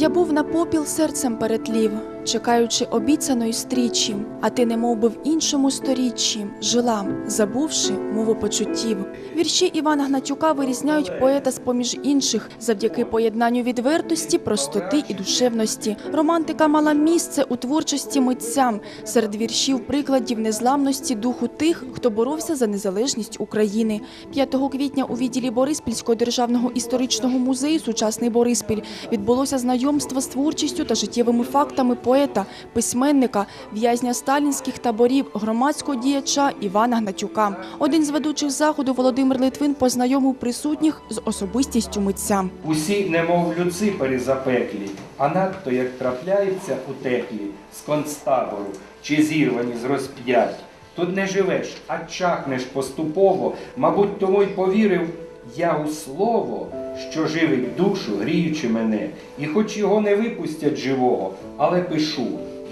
Я був на попіл серцем перетлів, чекаючи обіцяної стрічі, а ти немов би в іншому сторіччі жила, забувши мову почуттів. Вірші Івана Гнатюка вирізняють поета з поміж інших завдяки поєднанню відвертості, простоти і душевності. Романтика мала місце у творчості митця серед віршів прикладів незламності духу тих, хто боровся за незалежність України. 5 квітня у відділі Бориспільського державного історичного музею Сучасний Бориспіль відбулося знайомство з творчістю та життєвими фактами поета, письменника, в'язня сталінських таборів, громадського діяча Івана Гнатюка. Один з ведучих заходу Володимир Литвин познайомив присутніх з особистістю митця. Усі, немов люципери запеклі, а надто як трапляється у теплі з концтабору чи зірвані з розп'ять. Тут не живеш, а чахнеш поступово, мабуть, тому й повірив я у слово, що живить душу, гріючи мене, і хоч його не випустять живого, але пишу,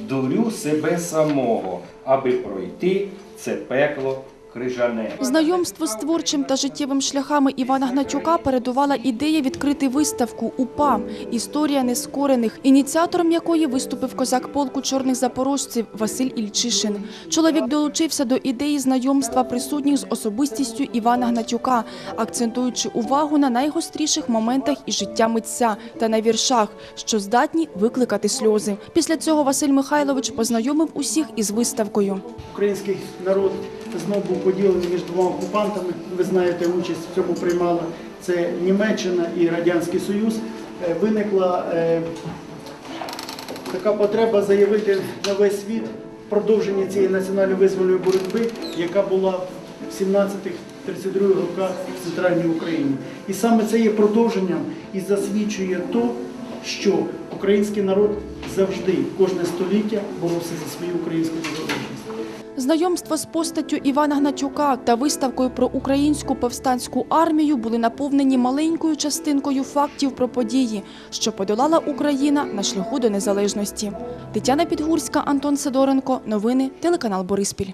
дурю себе самого, аби пройти це пекло крижане. Знайомство з творчим та життєвим шляхами Івана Гнатюка передувала ідея відкрити виставку УПА Історія нескорених, ініціатором якої виступив козак полку чорних запорожців Василь Ільчишин. Чоловік долучився до ідеї знайомства присутніх з особистістю Івана Гнатюка, акцентуючи увагу на найгостріших моментах із життя митця та на віршах, що здатні викликати сльози. Після цього Василь Михайлович познайомив усіх із виставкою. Український народ знову був поділений між двома окупантами. Ви знаєте, участь в цьому приймала це Німеччина і Радянський Союз. Е, Виникла е, така потреба заявити на весь світ продовження цієї національно-визвольної боротьби, яка була в 17-32 роках в центральній Україні. І саме це є продовженням і засвідчує то, що український народ завжди, кожне століття боровся за свою українську незалежність. Знайомство з постаттю Івана Гнатюка та виставкою про українську повстанську армію були наповнені маленькою частинкою фактів про події, що подолала Україна на шляху до незалежності. Тетяна Підгурська, Антон Сидоренко. Новини телеканал Бориспіль.